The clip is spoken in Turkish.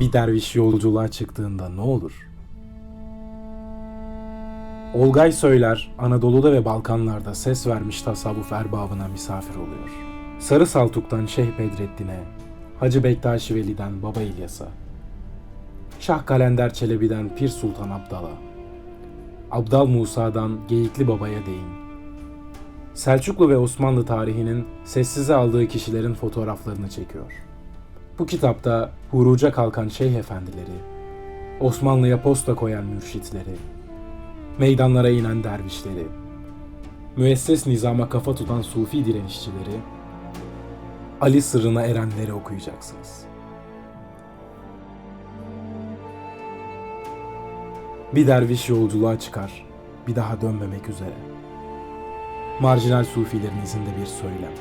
Bir derviş yolculuğa çıktığında ne olur? Olgay Söyler, Anadolu'da ve Balkanlarda ses vermiş tasavvuf erbabına misafir oluyor. Sarı Saltuk'tan Şeyh Bedrettin'e, Hacı Bektaşi Veli'den Baba İlyas'a, Şah Kalender Çelebi'den Pir Sultan Abdal'a, Abdal Musa'dan Geyikli Baba'ya değin. Selçuklu ve Osmanlı tarihinin sessize aldığı kişilerin fotoğraflarını çekiyor. Bu kitapta huruca kalkan şeyh efendileri, Osmanlı'ya posta koyan mürşitleri, meydanlara inen dervişleri, müesses nizama kafa tutan sufi direnişçileri, Ali sırrına erenleri okuyacaksınız. Bir derviş yolculuğa çıkar, bir daha dönmemek üzere. Marjinal sufilerin izinde bir söylem.